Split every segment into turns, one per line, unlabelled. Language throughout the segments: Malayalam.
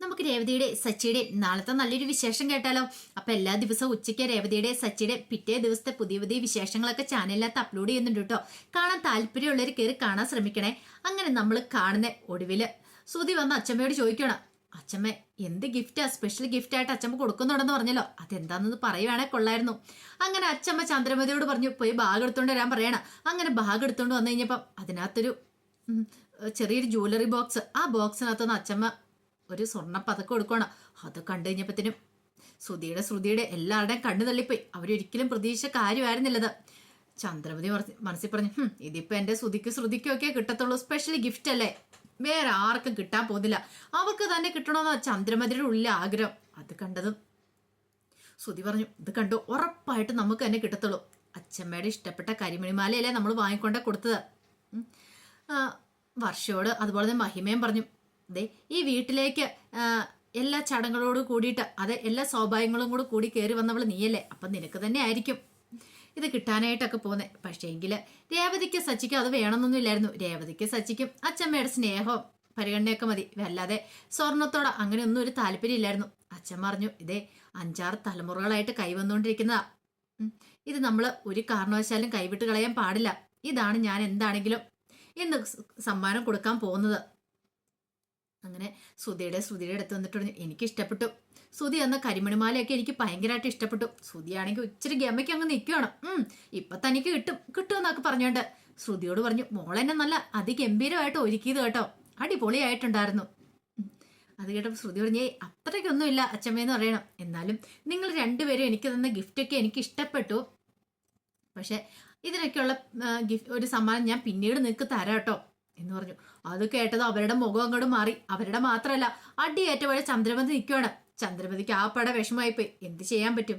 നമുക്ക് രേവതിയുടെ സച്ചിയുടെ നാളത്തെ നല്ലൊരു വിശേഷം കേട്ടാലോ? അപ്പൊ എല്ലാ ദിവസവും ഉച്ചയ്ക്ക് രേവതിയുടെ സച്ചിയുടെ പിറ്റേ ദിവസത്തെ പുതിയ പുതിയ വിശേഷങ്ങളൊക്കെ ചാനലിനകത്ത് അപ്ലോഡ് ചെയ്യുന്നുണ്ട് കേട്ടോ. കാണാൻ താല്പര്യമുള്ളവർ കയറി കാണാൻ ശ്രമിക്കണേ. അങ്ങനെ നമ്മൾ കാണുന്ന ഒടുവിൽ സുതി വന്ന് അച്ഛമ്മയോട് ചോദിക്കണം അച്ഛമ്മ എന്ത് ഗിഫ്റ്റാ സ്പെഷ്യൽ ഗിഫ്റ്റ് ആയിട്ട് അച്ഛമ്മ കൊടുക്കുന്നുണ്ടെന്ന് പറഞ്ഞല്ലോ. അതെന്താണെന്ന് പറയുവാണെ കൊള്ളായിരുന്നു. അങ്ങനെ അച്ഛമ്മ ചന്ദ്രമതിയോട് പറഞ്ഞു പോയി ബാഗ് എടുത്തോണ്ട് വരാൻ പറയണം. അങ്ങനെ ബാഗ് എടുത്തോണ്ട് വന്നു കഴിഞ്ഞപ്പം അതിനകത്തൊരു ചെറിയൊരു ജ്വല്ലറി ബോക്സ് ആ ബോക്സിനകത്തുനിന്ന് അച്ഛമ്മ ഒരു സ്വർണ പതക്കം കൊടുക്കണം അത് കണ്ടു കഴിഞ്ഞപ്പത്തിനും ശ്രുതിയുടെ ശ്രുതിയുടെ എല്ലാവരുടെയും കണ്ണു തള്ളിപ്പോയി. അവരൊരിക്കലും പ്രതീക്ഷ കാര്യമായിരുന്നില്ലത്. ചന്ദ്രമതി മനസ്സി- മനസ്സിൽ പറഞ്ഞു "ഹും, ഇതിപ്പോ എന്റെ ശ്രുതിക്ക് ശ്രുതിക്കും ഒക്കെ കിട്ടത്തുള്ളൂ. സ്പെഷ്യൽ ഗിഫ്റ്റ് അല്ലേ? വേറെ ആർക്കും കിട്ടാൻ പോകുന്നില്ല. അവർക്ക് തന്നെ കിട്ടണമെന്നാ ചന്ദ്രമതിയുടെ ഉള്ളിലെ ആഗ്രഹം. അത് കണ്ടതും ശ്രുതി പറഞ്ഞു ഇത് കണ്ടു ഉറപ്പായിട്ട് നമുക്ക് തന്നെ കിട്ടത്തുള്ളൂ. അച്ഛമ്മയുടെ ഇഷ്ടപ്പെട്ട കരിമണിമാലയല്ലേ നമ്മൾ വാങ്ങിക്കൊണ്ട കൊടുത്തത്. വർഷയോട് അതുപോലെ തന്നെ മഹിമയും പറഞ്ഞു ദേ ഈ വീട്ടിലേക്ക് എല്ലാ ചടങ്ങുകളോട് കൂടിയിട്ട് അത് എല്ലാ സൗഭാഗ്യങ്ങളും കൂടി കൂടി കയറി വന്നവൾ നീയല്ലേ? അപ്പം നിനക്ക് തന്നെ ആയിരിക്കും. ഇത് കിട്ടാനായിട്ടൊക്കെ പോന്നെ. പക്ഷേ എങ്കിൽ രേവതിക്ക് സച്ചിക്കും അത് വേണമെന്നൊന്നുമില്ലായിരുന്നു രേവതിക്ക് സച്ചിക്കും അച്ഛമ്മയുടെ സ്നേഹവും പരിഗണനയൊക്കെ മതി. വല്ലാതെ സ്വർണത്തോടെ അങ്ങനെ ഒന്നും ഒരു താല്പര്യം ഇല്ലായിരുന്നു. അച്ഛൻ പറഞ്ഞു ഇതേ അഞ്ചാറ് തലമുറകളായിട്ട് കൈവന്നുകൊണ്ടിരിക്കുന്നതാ. ഇത് നമ്മൾ ഒരു കാരണവശാലും കൈവിട്ട് കളയാൻ പാടില്ല. ഇതാണ് ഞാൻ എന്താണെങ്കിലും ഇന്ന് സമ്മാനം കൊടുക്കാൻ പോകുന്നത്. അങ്ങനെ സുധിയുടെ ശ്രുതിയുടെ അടുത്ത് വന്നിട്ട് പറഞ്ഞു എനിക്ക് ഇഷ്ടപ്പെട്ടു സുധി എന്ന കരിമണിമാലയൊക്കെ എനിക്ക് ഭയങ്കരമായിട്ട് ഇഷ്ടപ്പെട്ടു. സുധിയാണെങ്കിൽ ഇച്ചിരി ഗമയ്ക്ക് അങ്ങ് നിൽക്കുകയാണ് ഇപ്പൊ തനിക്ക് കിട്ടും കിട്ടുമെന്നൊക്കെ പറഞ്ഞോണ്ട് ശ്രുതിയോട് പറഞ്ഞു മോളെന്നെ നല്ല അതിഗംഭീരമായിട്ട് ഒരുക്കിയത് കേട്ടോ. അടിപൊളിയായിട്ടുണ്ടായിരുന്നു. അത് കേട്ടപ്പോൾ ശ്രുതി പറഞ്ഞേ അത്രയ്ക്കൊന്നുമില്ല അച്ഛമ്മയെന്ന് പറയണം. എന്നാലും നിങ്ങൾ രണ്ടുപേരും എനിക്ക് തന്ന ഗിഫ്റ്റൊക്കെ എനിക്ക് ഇഷ്ടപ്പെട്ടു പക്ഷെ ഇതിനൊക്കെയുള്ള ഗിഫ്റ്റ് ഒരു സമ്മാനം ഞാൻ പിന്നീട് നിങ്ങൾക്ക് തരാം കേട്ടോ. എന്ന് പറഞ്ഞു. അത് കേട്ടത് അവരുടെ മുഖം അങ്ങോട്ട് മാറി. അവരുടെ മാത്രമല്ല അടിയേറ്റ വഴി ചന്ദ്രമതി നിൽക്കുകയാണ് ചന്ദ്രമതിക്ക് ആ പട വിഷമമായി പോയി എന്ത് ചെയ്യാൻ പറ്റും?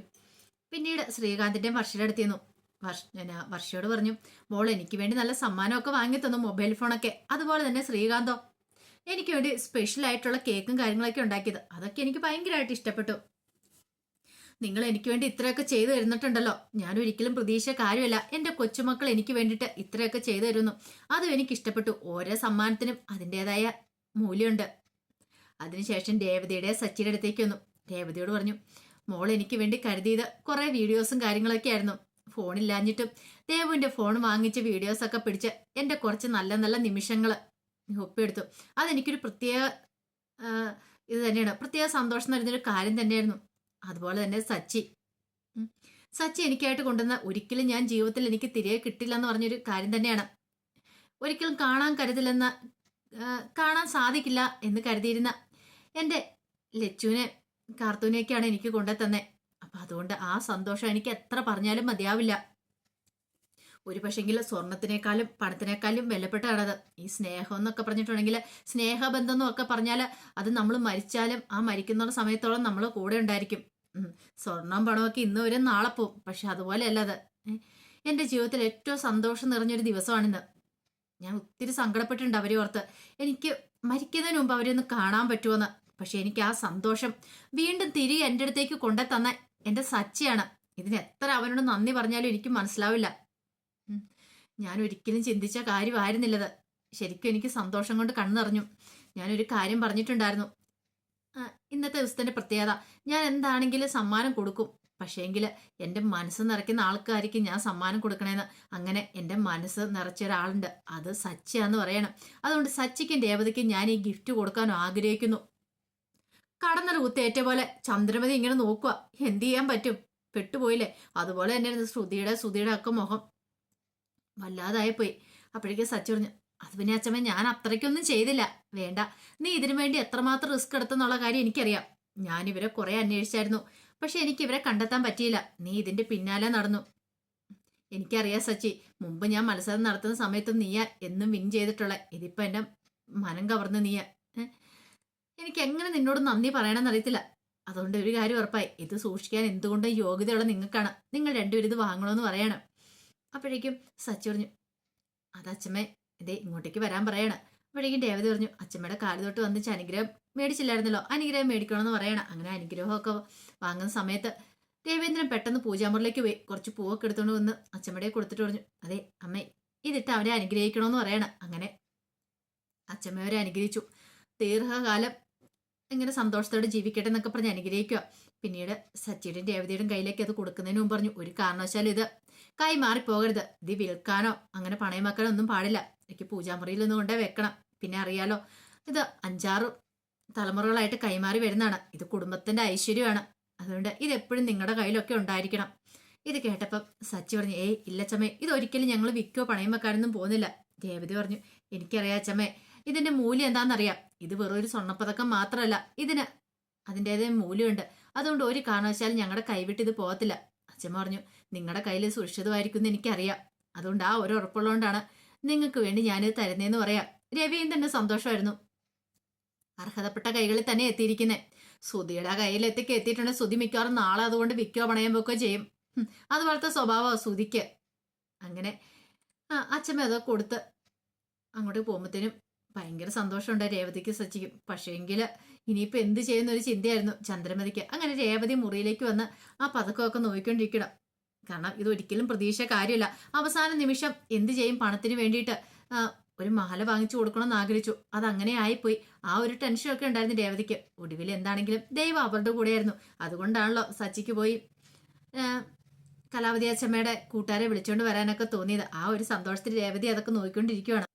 പിന്നീട് ശ്രീകാന്തിന്റെ വർഷയുടെ അടുത്തിരുന്നു വർഷ വർഷയോട് പറഞ്ഞു മോൾ എനിക്ക് വേണ്ടി നല്ല സമ്മാനമൊക്കെ വാങ്ങി തന്നു മൊബൈൽ ഫോണൊക്കെ. അതുപോലെ തന്നെ ശ്രീകാന്തോ. എനിക്ക് വേണ്ടി സ്പെഷ്യൽ ആയിട്ടുള്ള കേക്കും കാര്യങ്ങളൊക്കെ ഉണ്ടാക്കിയത്. അതൊക്കെ എനിക്ക് ഭയങ്കരമായിട്ട് ഇഷ്ടപ്പെട്ടു. നിങ്ങൾ എനിക്ക് വേണ്ടി ഇത്രയൊക്കെ ചെയ്തു തരുന്നിട്ടുണ്ടല്ലോ. ഞാൻ ഒരിക്കലും പ്രതീക്ഷ കാര്യമല്ല. എന്റെ കൊച്ചുമക്കൾ എനിക്ക് വേണ്ടിയിട്ട് ഇത്രയൊക്കെ ചെയ്തു തരുന്നു. അതും എനിക്ക് ഇഷ്ടപ്പെട്ടു. ഓരോ സമ്മാനത്തിനും അതിന്റെതായ മൂല്യമുണ്ട്. അതിനുശേഷം രേവതിയുടെ സച്ചിയുടെ അടുത്തേക്ക് വന്നു. രേവതിയോട് പറഞ്ഞു മോൾ എനിക്ക് വേണ്ടി കരുതിയത് കുറെ വീഡിയോസും കാര്യങ്ങളൊക്കെ ആയിരുന്നു. ഫോണില്ലാഞ്ഞിട്ടും ദേവുവിന്റെ ഫോൺ വാങ്ങിച്ച് വീഡിയോസൊക്കെ പിടിച്ച് എന്റെ കുറച്ച് നല്ല നല്ല നിമിഷങ്ങൾ ഒപ്പിയെടുത്തു. അതെനിക്കൊരു പ്രത്യേക ഇത് തന്നെയാണ്. പ്രത്യേക സന്തോഷം നൽകുന്ന ഒരു കാര്യം തന്നെയായിരുന്നു. അതുപോലെ തന്നെ സച്ചി. സച്ചി എനിക്കായിട്ട് കൊണ്ടുവന്ന ഒരിക്കലും ഞാൻ ജീവിതത്തിൽ എനിക്ക് തിരികെ കിട്ടില്ല എന്ന് പറഞ്ഞൊരു കാര്യം തന്നെയാണ്. ഒരിക്കലും കാണാൻ കരുതില്ലെന്ന കാണാൻ സാധിക്കില്ല എന്ന് കരുതിയിരുന്ന എന്റെ ലച്ചുവിനെ കാർത്തൂനെയൊക്കെയാണ് എനിക്ക് കൊണ്ടുതന്നെ. അപ്പം അതുകൊണ്ട് ആ സന്തോഷം എനിക്ക് എത്ര പറഞ്ഞാലും മതിയാവില്ല. ഒരു പക്ഷെങ്കിൽ സ്വർണത്തിനേക്കാളും പണത്തിനേക്കാളും വിലപ്പെട്ടതാണത്. ഈ സ്നേഹം എന്നൊക്കെ പറഞ്ഞിട്ടുണ്ടെങ്കിൽ സ്നേഹബന്ധം എന്നൊക്കെ പറഞ്ഞാൽ അത് നമ്മൾ മരിച്ചാലും ആ മരിക്കുന്ന സമയത്തോളം നമ്മൾ കൂടെ ഉണ്ടായിരിക്കും. സ്വർണം പണമൊക്കെ ഇന്ന് വരും നാളെ പോവും. പക്ഷെ അതുപോലെയല്ല അത്. എന്റെ ജീവിതത്തിൽ ഏറ്റവും സന്തോഷം നിറഞ്ഞൊരു ദിവസമാണിന്ന്. ഞാൻ ഒത്തിരി സങ്കടപ്പെട്ടിട്ടുണ്ട് അവരെ ഓർത്ത്. എനിക്ക് മരിക്കുന്നതിന് മുമ്പ് അവരെ ഒന്ന് കാണാൻ പറ്റുമെന്ന്. പക്ഷെ എനിക്ക് ആ സന്തോഷം വീണ്ടും തിരികെ എന്റെ അടുത്തേക്ക് കൊണ്ടു തന്ന എന്റെ സച്ചിയാണ്. ഇതിന് എത്ര അവനോട് നന്ദി പറഞ്ഞാലും എനിക്ക് മനസ്സിലാവില്ല. ഞാൻ ഒരിക്കലും ചിന്തിച്ച കാര്യമായിരുന്നില്ലത്. ശരിക്കും എനിക്ക് സന്തോഷം കൊണ്ട് കണ്ണു നിറഞ്ഞു. ഞാനൊരു കാര്യം പറഞ്ഞിട്ടുണ്ടായിരുന്നു. ഇന്നത്തെ ദിവസത്തിന്റെ പ്രത്യേകത. ഞാൻ എന്താണെങ്കിലും സമ്മാനം കൊടുക്കും. പക്ഷേങ്കിൽ എന്റെ മനസ്സ് നിറയ്ക്കുന്ന ആൾക്കാർക്ക് ഞാൻ സമ്മാനം കൊടുക്കണേന്ന്. അങ്ങനെ എന്റെ മനസ്സ് നിറച്ച ഒരാളുണ്ട്. അത് സച്ചിയാന്ന് പറയണം. അതുകൊണ്ട് സച്ചിക്കും ദേവതയ്ക്കും ഞാൻ ഈ ഗിഫ്റ്റ് കൊടുക്കാൻ ആഗ്രഹിക്കുന്നു. കടന്നൊരു കുത്തേറ്റ പോലെ ചന്ദ്രമതി ഇങ്ങനെ നോക്കുക. എന്ത് ചെയ്യാൻ പറ്റും? പെട്ടുപോയില്ലേ? അതുപോലെ തന്നെ ശ്രുതിയുടെ ശ്രുതിയുടെ ഒക്കെ മുഖം വല്ലാതായി പോയി അപ്പോഴേക്കും സച്ചി പറഞ്ഞു അത് പിന്നെ അച്ഛമ്മ ഞാൻ അത്രയ്ക്കൊന്നും ചെയ്തില്ല. വേണ്ട. നീ ഇതിനു വേണ്ടി എത്രമാത്രം റിസ്ക് എടുത്തെന്നുള്ള കാര്യം എനിക്കറിയാം. ഞാൻ ഇവരെ കുറെ അന്വേഷിച്ചായിരുന്നു. പക്ഷെ എനിക്ക് ഇവരെ കണ്ടെത്താൻ പറ്റിയില്ല. നീ ഇതിന്റെ പിന്നാലെ നടന്നു. എനിക്കറിയാം സച്ചി മുമ്പ് ഞാൻ മത്സരം നടത്തുന്ന സമയത്ത് നീയ എന്നും വിൻ ചെയ്തിട്ടുള്ള. ഇതിപ്പോ എന്റെ മനം കവർന്ന് നീയ. എനിക്ക് എങ്ങനെ നിന്നോട് നന്ദി പറയണമെന്ന് അറിയത്തില്ല. അതുകൊണ്ട് ഒരു കാര്യം ഉറപ്പായി. ഇത് സൂക്ഷിക്കാൻ എന്തുകൊണ്ടും യോഗ്യതയുള്ള നിങ്ങൾക്കാണ്. നിങ്ങൾ രണ്ടുപേരും ഇത് വാങ്ങണമെന്ന് പറയണം. അപ്പോഴേക്കും സച്ചി പറഞ്ഞു അത് അച്ഛമ്മേ ഇതേ ഇങ്ങോട്ടേക്ക് വരാൻ പറയണം. അപ്പോഴേക്കും രേവതി പറഞ്ഞു അച്ഛമ്മയുടെ കാൽ തൊട്ട് വന്നിച്ച് അനുഗ്രഹം മേടിച്ചില്ലായിരുന്നല്ലോ അനുഗ്രഹം മേടിക്കണമെന്ന് പറയണം. അങ്ങനെ അനുഗ്രഹമൊക്കെ വാങ്ങുന്ന സമയത്ത് രവീന്ദ്രൻ പെട്ടെന്ന് പൂജാമുറിലേക്ക് പോയി. കുറച്ച് പൂവൊക്കെ എടുത്തുകൊണ്ട് വന്ന് അച്ഛമ്മയുടെ കൊടുത്തിട്ട് പറഞ്ഞു അതെ അമ്മേ ഇതിട്ട് അവരെ അനുഗ്രഹിക്കണമെന്ന് പറയണം. അങ്ങനെ അച്ഛമ്മ അവരെ അനുഗ്രഹിച്ചു. ദീർഘകാലം ഇങ്ങനെ സന്തോഷത്തോടെ ജീവിക്കട്ടെ എന്നൊക്കെ പറഞ്ഞ് അനുഗ്രഹിക്കുക. പിന്നീട് സച്ചിയുടെയും രേവതിയുടെയും കയ്യിലേക്ക് അത് കൊടുക്കുന്നതിന് മുമ്പ് പറഞ്ഞു ഒരു കാരണവശാലും ഇത് കൈ പോകരുത് ഇത് വിൽക്കാനോ അങ്ങനെ പണയമാക്കാനോ ഒന്നും പാടില്ല. എനിക്ക് പൂജാമുറിയിൽ നിന്ന് കൊണ്ടേ വെക്കണം. പിന്നെ അറിയാലോ ഇത് അഞ്ചാറ് തലമുറകളായിട്ട് കൈമാറി വരുന്നതാണ്. ഇത് കുടുംബത്തിന്റെ ഐശ്വര്യമാണ്. അതുകൊണ്ട് ഇത് എപ്പോഴും നിങ്ങളുടെ കയ്യിലൊക്കെ ഉണ്ടായിരിക്കണം. ഇത് കേട്ടപ്പം സച്ചി പറഞ്ഞു ഏയ് ഇല്ല ചമ്മേ ഇത് ഒരിക്കലും ഞങ്ങൾ വിൽക്കോ പണയം വെക്കാനൊന്നും പോകുന്നില്ല. ദേവതി പറഞ്ഞു എനിക്കറിയാം ചമ്മേ ഇതിന്റെ മൂല്യം എന്താണെന്നറിയാം. ഇത് വെറും ഒരു സ്വർണപ്പതക്കം മാത്രമല്ല. ഇതിന് അതിന്റെതായ മൂല്യമുണ്ട്. അതുകൊണ്ട് ഒരു കാരണവശാലും ഞങ്ങളുടെ കൈവിട്ട് ഇത് പോകത്തില്ല. അച്ഛൻ പറഞ്ഞു നിങ്ങളുടെ കയ്യിൽ സുരക്ഷിതമായിരിക്കും എനിക്കറിയാം. അതുകൊണ്ട് ആ ഒരു ഉറപ്പുള്ളതുകൊണ്ടാണ് നിങ്ങൾക്ക് വേണ്ടി ഞാനിത് തരുന്നതെന്ന് പറയാം. രവിയും തന്നെ സന്തോഷമായിരുന്നു. അർഹതപ്പെട്ട കൈകളിൽ തന്നെ എത്തിയിരിക്കുന്നത് സുധിയുടെ കയ്യിൽ എത്തിക്ക് എത്തിയിട്ടുണ്ട് സുധി മിക്കവാറും നാളെ അതുകൊണ്ട് വിൽക്കോ പണയം വെക്കുകയോ ചെയ്യും. അതുപോലത്തെ സ്വഭാവമാണ് സുധിക്ക്. അങ്ങനെ ആ അച്ഛമ്മ അത് കൊടുത്ത് അങ്ങോട്ട് പോകുമ്പോഴത്തേനും ഭയങ്കര സന്തോഷമുണ്ട് രേവതിക്ക് സച്ചിക്കും. പക്ഷേങ്കിൽ ഇനിയിപ്പോൾ എന്ത് ചെയ്യുന്ന ഒരു ചിന്തയായിരുന്നു. ചന്ദ്രമതിക്ക് അങ്ങനെ രേവതി മുറിയിലേക്ക് വന്ന് ആ പതക്കമൊക്കെ നോക്കിക്കൊണ്ടിരിക്കണം. കാരണം ഇത് ഒരിക്കലും പ്രതീക്ഷ കാര്യമില്ല. അവസാന നിമിഷം എന്ത് ചെയ്യും പണത്തിന് വേണ്ടിയിട്ട്? ഒരു മാല വാങ്ങിച്ചു കൊടുക്കണമെന്ന് ആഗ്രഹിച്ചു. അത് അങ്ങനെ ആയിപ്പോയി. ആ ഒരു ടെൻഷനൊക്കെ ഉണ്ടായിരുന്നു രേവതിക്ക്. ഒടുവിൽ എന്താണെങ്കിലും ദൈവം അവരുടെ കൂടെയായിരുന്നു. അതുകൊണ്ടാണല്ലോ സച്ചിക്ക് പോയി കലാവതി അച്ഛമ്മയുടെ കൂട്ടുകാരെ വിളിച്ചുകൊണ്ട് വരാനൊക്കെ തോന്നിയത്. ആ ഒരു സന്തോഷത്തിൽ രേവതി അതൊക്കെ നോക്കിക്കൊണ്ടിരിക്കുവാണ്.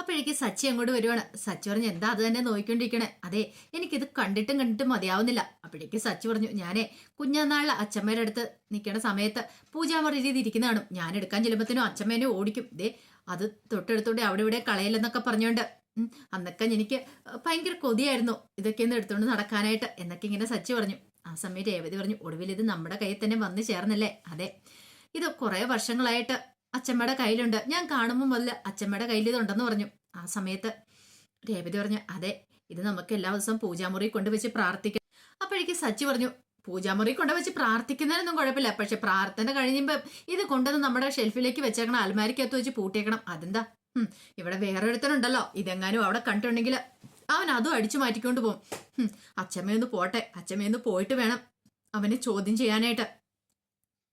അപ്പോഴേക്ക് സച്ചി അങ്ങോട്ട് വരുവാണ്. സച്ചി പറഞ്ഞു എന്താ അത് തന്നെ നോക്കിക്കൊണ്ടിരിക്കണേ? അതെ എനിക്കിത് കണ്ടിട്ടും കണ്ടിട്ടും മതിയാവുന്നില്ല. അപ്പോഴേക്ക് സച്ചി പറഞ്ഞു ഞാനേ കുഞ്ഞനാളിലെ അച്ഛമ്മയുടെ അടുത്ത് നിൽക്കണ സമയത്ത് പൂജാമറി രീതി ഇരിക്കുന്ന കാണും ഞാൻ എടുക്കാൻ ചെല്ലുമ്പത്തിനും അച്ഛമ്മേനെ ഓടിക്കും. ദേ അത് തൊട്ടെടുത്തോണ്ട് അവിടെ ഇവിടെ കളയില്ലെന്നൊക്കെ പറഞ്ഞുകൊണ്ട് അന്നൊക്കെ എനിക്ക് ഭയങ്കര കൊതിയായിരുന്നു ഇതൊക്കെ ഒന്ന് എടുത്തുകൊണ്ട് നടക്കാനായിട്ട് എന്നൊക്കെ ഇങ്ങനെ സച്ചി പറഞ്ഞു. ആ സമയം രേവതി പറഞ്ഞു ഒടുവിൽ ഇത് നമ്മുടെ കയ്യിൽ തന്നെ വന്നു ചേർന്നല്ലേ? അതെ ഇത് കുറേ വർഷങ്ങളായിട്ട് അച്ഛമ്മയുടെ കയ്യിലുണ്ട്. ഞാൻ കാണുമ്പോൾ മുതൽ അച്ഛമ്മയുടെ കയ്യിൽ ഇതുണ്ടെന്ന് പറഞ്ഞു. ആ സമയത്ത് രേവതി പറഞ്ഞു അതെ ഇത് നമുക്ക് എല്ലാ ദിവസവും പൂജാമുറി കൊണ്ടുവച്ച് പ്രാർത്ഥിക്കാം അപ്പോഴേക്ക് സച്ചി പറഞ്ഞു പൂജാമുറി കൊണ്ടുവച്ച് പ്രാർത്ഥിക്കുന്നതിനൊന്നും കുഴപ്പമില്ല. പക്ഷെ പ്രാർത്ഥന കഴിയുമ്പോൾ ഇത് കൊണ്ടുവന്ന് നമ്മുടെ ഷെൽഫിലേക്ക് വെച്ചേക്കണം. അൽമാരിക്കകത്ത് വെച്ച് പൂട്ടിയേക്കണം. അതെന്താ? ഇവിടെ വേറെ ഒരുത്തനുണ്ടല്ലോ ഇതെങ്ങാനും അവിടെ കണ്ടിട്ടുണ്ടെങ്കിൽ അവൻ അതും അടിച്ചു മാറ്റിക്കൊണ്ട് പോകും അച്ഛമ്മയൊന്ന് പോട്ടെ. അച്ഛമ്മയൊന്ന് പോയിട്ട് വേണം അവനെ ചോദ്യം ചെയ്യാനായിട്ട്.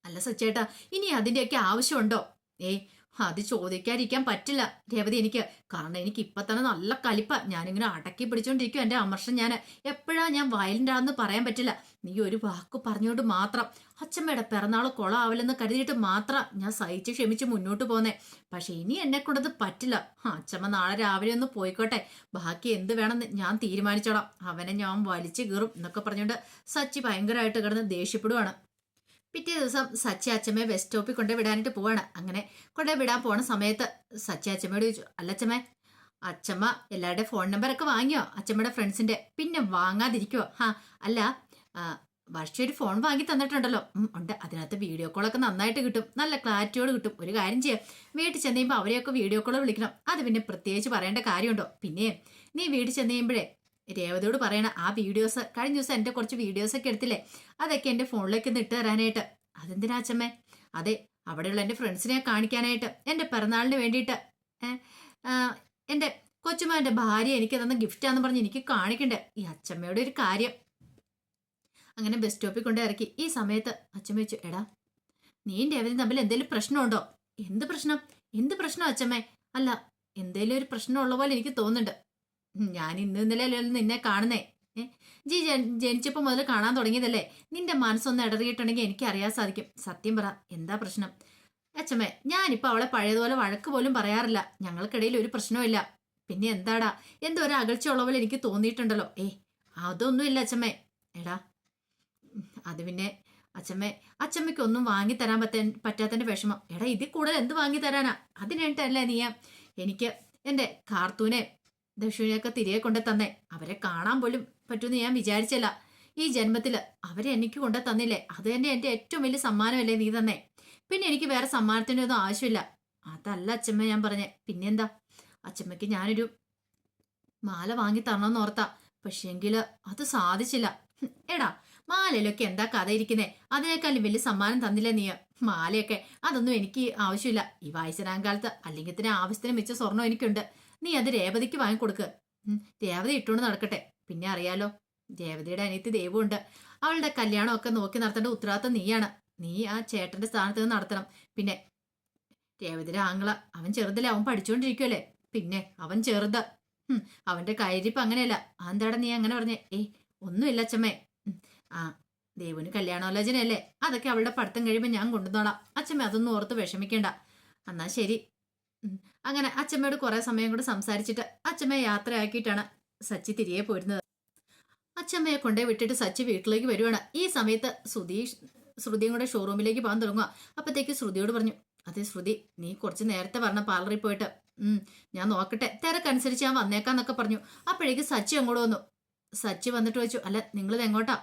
അല്ല സച്ചേട്ടാ ഇനി അതിന്റെയൊക്കെ ആവശ്യമുണ്ടോ? ഏയ് അത് ചോദിക്കാതിരിക്കാൻ പറ്റില്ല. രേവതി എനിക്ക് കാരണം എനിക്ക് ഇപ്പൊ തന്നെ നല്ല കലിപ്പ. ഞാനിങ്ങനെ അടക്കി പിടിച്ചോണ്ടിരിക്കും എന്റെ അമർഷം ഞാൻ എപ്പോഴാ ഞാൻ വയലന്റ് ആണെന്ന് പറയാൻ പറ്റില്ല. നീ ഒരു വാക്ക് പറഞ്ഞുകൊണ്ട് മാത്രം അച്ഛമ്മയുടെ പിറന്നാൾ കൊളാവില്ലെന്ന് കരുതിയിട്ട് മാത്രം ഞാൻ സഹിച്ച് ക്ഷമിച്ച് മുന്നോട്ട് പോന്നേ. പക്ഷെ ഇനി എന്നെ കൊണ്ടത് പറ്റില്ല. അച്ഛമ്മ നാളെ രാവിലെ ഒന്ന് പോയിക്കോട്ടെ. ബാക്കി എന്ത് വേണമെന്ന് ഞാൻ തീരുമാനിച്ചോളാം. അവനെ ഞാൻ വലിച്ചു കീറും എന്നൊക്കെ പറഞ്ഞുകൊണ്ട് സച്ചി ഭയങ്കരമായിട്ട് കിടന്ന് ദേഷ്യപ്പെടുവാണ്. പിറ്റേ ദിവസം സച്ചി അച്ഛമ്മയെ ബസ് സ്റ്റോപ്പിൽ കൊണ്ട് പോവാണ്. അങ്ങനെ കൊണ്ട് വിടാൻ പോണ സമയത്ത് സച്ചി അച്ഛമ്മയോട് ചോദിച്ചു അല്ലച്ചമ്മേ അച്ഛമ്മ എല്ലാവരുടെ ഫോൺ നമ്പറൊക്കെ വാങ്ങിയോ? അച്ഛമ്മയുടെ ഫ്രണ്ട്സിന്റെ. പിന്നെ വാങ്ങാതിരിക്കുവോ? ഹാ അല്ല വർഷ ഒരു ഫോൺ വാങ്ങി തന്നിട്ടുണ്ടല്ലോ. ഉണ്ട്. അതിനകത്ത് വീഡിയോ കോളൊക്കെ നന്നായിട്ട് കിട്ടും. നല്ല ക്ലാരിറ്റിയോട് കിട്ടും. ഒരു കാര്യം ചെയ്യാം. വീട്ടിൽ ചെന്ന് കഴിയുമ്പോൾ അവരെയൊക്കെ വീഡിയോ കോൾ വിളിക്കണം. അത് പിന്നെ പ്രത്യേകിച്ച് പറയേണ്ട കാര്യമുണ്ടോ? പിന്നെ നീ വീട്ടിൽ ചെന്ന് കഴിയുമ്പോഴേ രേവതിയോട് പറയണ ആ വീഡിയോസ് കഴിഞ്ഞ ദിവസം എന്റെ കുറച്ച് വീഡിയോസ് ഒക്കെ എടുത്തില്ലേ? അതൊക്കെ എന്റെ ഫോണിലേക്ക് ഒന്ന് ഇട്ട് തരാനായിട്ട്. അതെന്തിനാ അച്ഛമ്മേ? അതെ അവിടെയുള്ള എന്റെ ഫ്രണ്ട്സിനെ കാണിക്കാനായിട്ട്. എന്റെ പിറന്നാളിന് വേണ്ടിയിട്ട് എന്റെ കൊച്ചുമാന്റെ ഭാര്യ എനിക്ക് തന്ന ഗിഫ്റ്റാന്ന് പറഞ്ഞ് എനിക്ക് കാണിക്കണ്ടേ? ഈ അച്ഛമ്മയുടെ ഒരു കാര്യം. അങ്ങനെ ബസ് സ്റ്റോപ്പിൽ കൊണ്ട് ഇറക്കി. ഈ സമയത്ത് അച്ഛമ്മ വെച്ചു എടാ നീ രേവതി തമ്മിൽ എന്തെങ്കിലും പ്രശ്നമുണ്ടോ? എന്ത് പ്രശ്നം? എന്ത് പ്രശ്നം അച്ഛമ്മേ? അല്ല എന്തേലും ഒരു പ്രശ്നമുള്ള പോലെ എനിക്ക് തോന്നുന്നുണ്ട്. ഞാൻ ഇന്ന് ഇന്നലെ നിന്നെ കാണുന്നേ? ജി ജനിച്ചപ്പോൾ ജനിച്ചപ്പോ മുതൽ കാണാൻ തുടങ്ങിയതല്ലേ? നിന്റെ മനസ്സൊന്ന് ഇടറിയിട്ടുണ്ടെങ്കിൽ എനിക്ക് അറിയാൻ സാധിക്കും. സത്യം പറ എന്താ പ്രശ്നം? അച്ഛമ്മേ ഞാനിപ്പോൾ അവളെ പഴയതുപോലെ വഴക്ക് പോലും പറയാറില്ല. ഞങ്ങൾക്കിടയിൽ ഒരു പ്രശ്നവുമില്ല പിന്നെ എന്താടാ? എന്തോ ഒരു അകൽച്ചയുള്ള പോലെ എനിക്ക് തോന്നിയിട്ടുണ്ടല്ലോ. ഏ അതൊന്നുമില്ല അച്ഛമ്മേ എടാ അത് പിന്നെ അച്ഛമ്മേ അച്ഛമ്മയ്ക്ക് ഒന്നും വാങ്ങി തരാൻ പറ്റാ പറ്റാത്തതിന്റെ വിഷമം. എടാ ഇതിൽ കൂടുതൽ എന്ത് വാങ്ങി തരാനാ? അതിനായിട്ടല്ലേ നീ എനിക്ക് എന്റെ കാർത്തൂനെ ദക്ഷുവിനെയൊക്കെ തിരികെ കൊണ്ട് തന്നെ അവരെ കാണാൻ പോലും പറ്റുമെന്ന് ഞാൻ വിചാരിച്ചല്ല. ഈ ജന്മത്തിൽ അവരെ എനിക്ക് കൊണ്ട് തന്നില്ലേ അത് തന്നെ എന്റെ ഏറ്റവും വലിയ സമ്മാനമല്ലേ നീ തന്നെ. പിന്നെ എനിക്ക് വേറെ സമ്മാനത്തിന്റെ ഒന്നും ആവശ്യമില്ല. അതല്ല അച്ഛമ്മ ഞാൻ പറഞ്ഞേ. പിന്നെന്താ? അച്ഛമ്മയ്ക്ക് ഞാനൊരു മാല വാങ്ങി തരണമെന്ന് ഓർത്താ. പക്ഷേങ്കിൽ അത് സാധിച്ചില്ല. എടാ മാലയിലൊക്കെ എന്താ കഥ ഇരിക്കുന്നേ അതിനേക്കാളും വലിയ സമ്മാനം തന്നില്ല നീ? മാലയൊക്കെ അതൊന്നും എനിക്ക് ആവശ്യമില്ല. ഈ വയസ്സനാം കാലത്ത് അല്ലെങ്കിൽ തന്നെ ആവശ്യത്തിന് മിച്ച സ്വർണം എനിക്കുണ്ട്. നീ അത് രേവതിക്ക് വാങ്ങിക്കൊടുക്ക് രേവതി ഇട്ടുകൊണ്ട് നടക്കട്ടെ. പിന്നെ അറിയാലോ രേവതിയുടെ അനിയത്തി ദൈവമുണ്ട്. അവളുടെ കല്യാണമൊക്കെ നോക്കി നടത്തേണ്ട ഉത്തരവാദിത്തം നീയാണ്. നീ ആ ചേട്ടന്റെ സ്ഥാനത്ത് നിന്ന് നടത്തണം. പിന്നെ രേവതിയുടെ ആങ്ങള അവൻ ചെറുതല്ലേ അവൻ പഠിച്ചുകൊണ്ടിരിക്കുമല്ലേ പിന്നെ അവൻ ചെറുത്. അവന്റെ കയ്യിരിപ്പ് അങ്ങനെയല്ല. അതെന്താടാ നീ അങ്ങനെ പറഞ്ഞേ. ഏയ് ഒന്നുമില്ല അച്ഛമ്മേ. ആ ദേവുന് കല്യാണാലോചനയല്ലേ? അതൊക്കെ അവളുടെ പഠിത്തം കഴിയുമ്പോൾ ഞാൻ കൊണ്ടുവന്നോളാം. അച്ഛമ്മ അതൊന്നും ഓർത്ത് വിഷമിക്കേണ്ട. എന്നാ ശരി. അങ്ങനെ അച്ഛമ്മയോട് കുറെ സമയം കൂടെ സംസാരിച്ചിട്ട് അച്ഛമ്മയെ യാത്രയാക്കിയിട്ടാണ് സച്ചി തിരികെ പോരുന്നത് അച്ഛമ്മയെ കൊണ്ടേ വിട്ടിട്ട് സച്ചി വീട്ടിലേക്ക് വരുവാണ്. ഈ സമയത്ത് സുധീഷ് ശ്രുതിയും കൂടെ ഷോറൂമിലേക്ക് പോകാൻ തുടങ്ങുക അപ്പത്തേക്ക് ശ്രുതിയോട് പറഞ്ഞു അതെ ശ്രുതി നീ കുറച്ച് നേരത്തെ പറഞ്ഞ പാർലറിൽ പോയിട്ട് ഉം ഞാൻ നോക്കട്ടെ. തിരക്കനുസരിച്ച് ഞാൻ വന്നേക്കാന്നൊക്കെ പറഞ്ഞു. അപ്പോഴേക്ക് സച്ചി അങ്ങോട്ട് വന്നു. സച്ചി വന്നിട്ട് വെച്ചു അല്ല നിങ്ങളിത് എങ്ങോട്ടാ?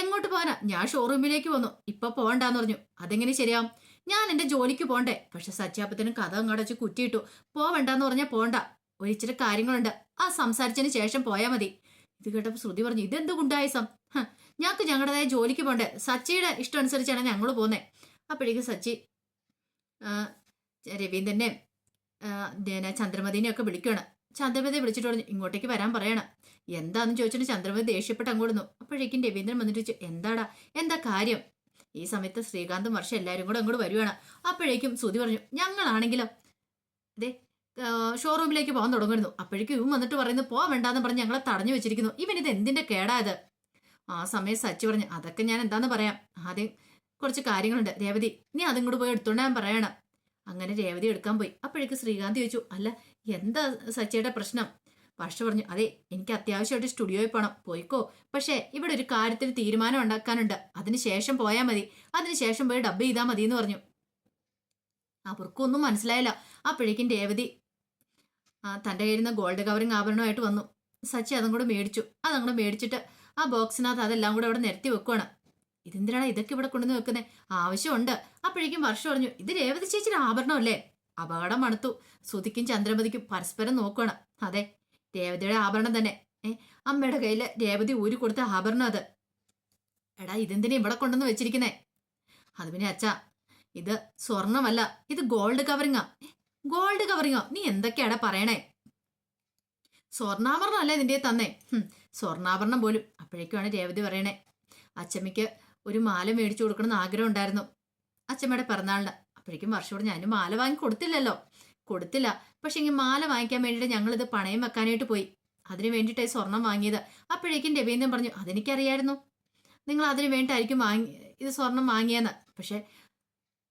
എങ്ങോട്ട് പോകാനാ? ഞാൻ ഷോറൂമിലേക്ക് വന്നു ഇപ്പൊ പോകണ്ടാന്ന് പറഞ്ഞു. അതെങ്ങനെ ശരിയാവും? ഞാൻ എന്റെ ജോലിക്ക് പോണ്ടേ. പക്ഷെ സച്ചാപ്പത്തിനും കഥ അങ്ങോട്ട് വെച്ച് കുറ്റിയിട്ടു. പോവണ്ടെന്ന് പറഞ്ഞാൽ പോണ്ട. ഒരിച്ചിരി കാര്യങ്ങളുണ്ട്. ആ സംസാരിച്ചതിന് ശേഷം പോയാൽ മതി. ഇത് കേട്ടപ്പോൾ ശ്രുതി പറഞ്ഞു ഇതെന്ത് ഗുണ്ടായസം? ഞങ്ങൾക്ക് ഞങ്ങളുടേതായ ജോലിക്ക് പോണ്ടേ. സച്ചിയുടെ ഇഷ്ടം അനുസരിച്ചാണ് ഞങ്ങൾ പോന്നെ. അപ്പോഴേക്കും സച്ചി രവീന്ദ്രനെ ചന്ദ്രമതിനെ ഒക്കെ വിളിക്കുകയാണ് ചന്ദ്രമതി വിളിച്ചിട്ട് പറഞ്ഞു ഇങ്ങോട്ടേക്ക് വരാൻ പറയണം. എന്താന്ന് ചോദിച്ചിട്ട് ചന്ദ്രമതി ദേഷ്യപ്പെട്ട് അങ്ങോട്ടുന്നു അപ്പോഴേക്കും രവീന്ദ്രൻ വന്നിട്ട് ചോദിച്ചു എന്താടാ? എന്താ കാര്യം? ഈ സമയത്ത് ശ്രീകാന്തും വർഷം എല്ലാവരും കൂടെ അങ്ങോട്ട് വരുവാണ്. അപ്പോഴേക്കും സുതി പറഞ്ഞു ഞങ്ങളാണെങ്കിലോ അതെ ഷോറൂമിലേക്ക് പോകാൻ തുടങ്ങുന്നു അപ്പോഴേക്കും ഇവൻ വന്നിട്ട് പറയുന്നു പോവാൻ വേണ്ടാന്ന് പറഞ്ഞ് ഞങ്ങളെ തടഞ്ഞു വെച്ചിരിക്കുന്നു. ഇവൻ ഇത് എന്തിന്റെ കേടാ ഇത്? ആ സമയം സച്ചി പറഞ്ഞു അതൊക്കെ ഞാൻ എന്താന്ന് പറയാം. ആദ്യം കുറച്ച് കാര്യങ്ങളുണ്ട്. രേവതി നീ അതും കൂടെ പോയി എടുത്തോണ്ട് ഞാൻ പറയണം. അങ്ങനെ രേവതി എടുക്കാൻ പോയി. അപ്പോഴേക്കും ശ്രീകാന്ത് ചോദിച്ചു അല്ല എന്താ സച്ചിയുടെ പ്രശ്നം? വർഷ പറഞ്ഞു അതെ എനിക്ക് അത്യാവശ്യമായിട്ട് സ്റ്റുഡിയോയിൽ പോകണം പോയിക്കോ. പക്ഷേ ഇവിടെ ഒരു കാര്യത്തിൽ തീരുമാനം ഉണ്ടാക്കാനുണ്ട്. അതിന് ശേഷം പോയാൽ മതി. അതിന് ശേഷം പോയി ഡബ് ചെയ്താൽ മതി എന്ന് പറഞ്ഞു. അവർക്കൊന്നും മനസ്സിലായില്ല. അപ്പോഴേക്കും രേവതി തന്റെ കയ്യിൽ നിന്ന് ഗോൾഡ് കവറിങ് ആഭരണമായിട്ട് വന്നു. സച്ചി അതും കൂടെ മേടിച്ചു. അതങ്ങോട്ട് മേടിച്ചിട്ട് ആ ബോക്സിനകത്ത് അതെല്ലാം കൂടെ അവിടെ നിരത്തി വെക്കുവാണ്. ഇതെന്തിനാണ് ഇതൊക്കെ ഇവിടെ കൊണ്ടുവന്ന് വെക്കുന്നത് ആവശ്യമുണ്ട്. അപ്പോഴേക്കും വർഷം പറഞ്ഞു ഇത് രേവതി ചേച്ചിയുടെ ആഭരണമല്ലേ? അപകടം മണത്തു. സുതിക്കും ചന്ദ്രമതിക്കും പരസ്പരം നോക്കുകയാണ് അതെ രേവതിയുടെ ആഭരണം തന്നെ. ഏ അമ്മയുടെ കയ്യിൽ രേവതി ഊരി കൊടുത്ത ആഭരണം അത്. എടാ ഇതെന്തിനാ ഇവിടെ കൊണ്ടുവന്ന് വെച്ചിരിക്കുന്നേ? അത് പിന്നെ അച്ഛാ ഇത് സ്വർണമല്ല ഇത് ഗോൾഡ് കവറിങ്ങാ ഗോൾഡ് കവറിങ്ങോ നീ എന്തൊക്കെയാടാ പറയണേ? സ്വർണാഭരണം അല്ലേ നിന്റെ തന്നെ? സ്വർണാഭരണം പോലും. അപ്പോഴേക്കുമാണ് രേവതി പറയണേ. അച്ചമ്മയ്ക്ക് ഒരു മാല മേടിച്ചു കൊടുക്കണം എന്ന് ആഗ്രഹം ഉണ്ടായിരുന്നു അച്ചമ്മയുടെ പിറന്നാളിന്. അപ്പോഴേക്കും വർഷോട് ഞാൻ മാല വാങ്ങി കൊടുത്തില്ലല്ലോ. കൊടുത്തില്ല. പക്ഷെ ഇങ്ങനെ മാല വാങ്ങിക്കാൻ വേണ്ടിയിട്ട് ഞങ്ങളിത് പണയം വെക്കാനായിട്ട് പോയി. അതിന് വേണ്ടിയിട്ടായി സ്വർണം വാങ്ങിയത്. അപ്പോഴേക്കും രവീന്ദ്രൻ പറഞ്ഞു അതെനിക്കറിയായിരുന്നു. നിങ്ങൾ അതിന് വേണ്ടിയിട്ടായിരിക്കും വാങ്ങി ഇത് സ്വർണം വാങ്ങിയെന്ന്. പക്ഷെ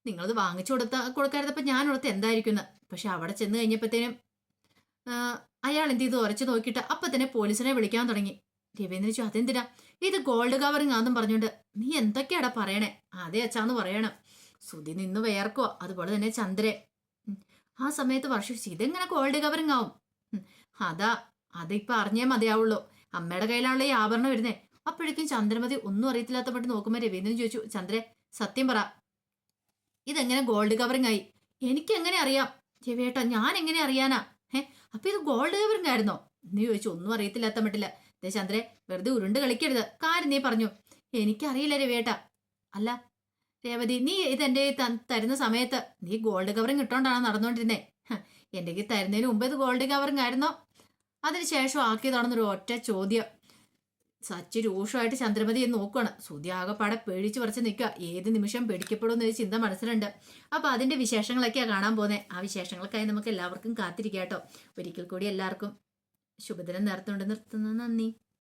നിങ്ങളത് വാങ്ങിച്ചു കൊടുത്ത കൊടുക്കാരുതപ്പോൾ ഞാൻ ഓർത്ത് എന്തായിരിക്കും പക്ഷെ അവിടെ ചെന്ന് കഴിഞ്ഞപ്പോഴത്തേനും അയാൾ എന്ത് ചെയ്തു? ഉറച്ചു നോക്കിയിട്ട് അപ്പം തന്നെ പോലീസിനെ വിളിക്കാൻ തുടങ്ങി. രവീന്ദ്രൻ ചോദിച്ചു അതെന്തിനാ? ഇത് ഗോൾഡ് കവറിങ് ആണെന്നും പറഞ്ഞുകൊണ്ട് നീ എന്തൊക്കെയാടാ പറയണേ? അതേ അച്ഛാന്ന് പറയണം. സുധി നിന്ന് വേർക്കോ അതുപോലെ തന്നെ ചന്ദ്രൻ. ആ സമയത്ത് വർഷിച്ച് ഇതെങ്ങനെ ഗോൾഡ് കവറിങ് ആവും. അതാ അതിപ്പോ അറിഞ്ഞേ മതിയാവുള്ളൂ. അമ്മയുടെ കയ്യിലാണല്ലോ ഈ ആഭരണം വരുന്നേ. അപ്പോഴേക്കും ചന്ദ്രമതി ഒന്നും അറിയത്തില്ലാത്ത പറ്റി നോക്കുമ്പോൾ രവീന്ദ്രൻ ചോദിച്ചു ചന്ദ്രെ സത്യം പറ. ഇതെങ്ങനെ ഗോൾഡ് കവറിങ് ആയി? എനിക്ക് എങ്ങനെ അറിയാം? രവിയേട്ടാ ഞാൻ എങ്ങനെ അറിയാനാ? ഏ അപ്പൊ ഇത് ഗോൾഡ് കവറിങ് ആയിരുന്നോ? എന്ന് ചോദിച്ചു ഒന്നും അറിയത്തില്ലാത്ത മട്ടില്ല ദേ ചന്ദ്രെ വെറുതെ ഉരുണ്ട് കളിക്കരുത്. കാര്യം നീ പറഞ്ഞു. എനിക്കറിയില്ല രവിയേട്ടാ. അല്ല രേവതി നീ ഇതെന്റെ തരുന്ന സമയത്ത് നീ ഗോൾഡ് കവറിങ് ഇട്ടോണ്ടാണ് നടന്നുകൊണ്ടിരുന്നേ എന്റെ കയ്യിൽ തരുന്നതിന് മുമ്പ് ഇത് ഗോൾഡ് കവറിങ് ആയിരുന്നോ? അതിനുശേഷം ആക്കിയതാണെന്നൊരു ഒറ്റ ചോദ്യം. സച്ചി രൂക്ഷമായിട്ട് ചന്ദ്രമതിയെ നോക്കുകയാണ് സുതി ആകെപ്പാടെ പേടിച്ച് പറിച്ച് നിൽക്കുക. ഏത് നിമിഷം പേടിക്കപ്പെടുമെന്ന് ഒരു ചിന്ത മനസ്സിലുണ്ട്. അപ്പോൾ അതിന്റെ വിശേഷങ്ങളൊക്കെയാ കാണാൻ പോകുന്നത് ആ വിശേഷങ്ങൾക്കായി നമുക്ക് എല്ലാവർക്കും കാത്തിരിക്കാം കേട്ടോ. ഒരിക്കൽ കൂടി എല്ലാവർക്കും ശുഭദിനം നേർത്തുകൊണ്ട് നിർത്തുന്നു. നന്ദി.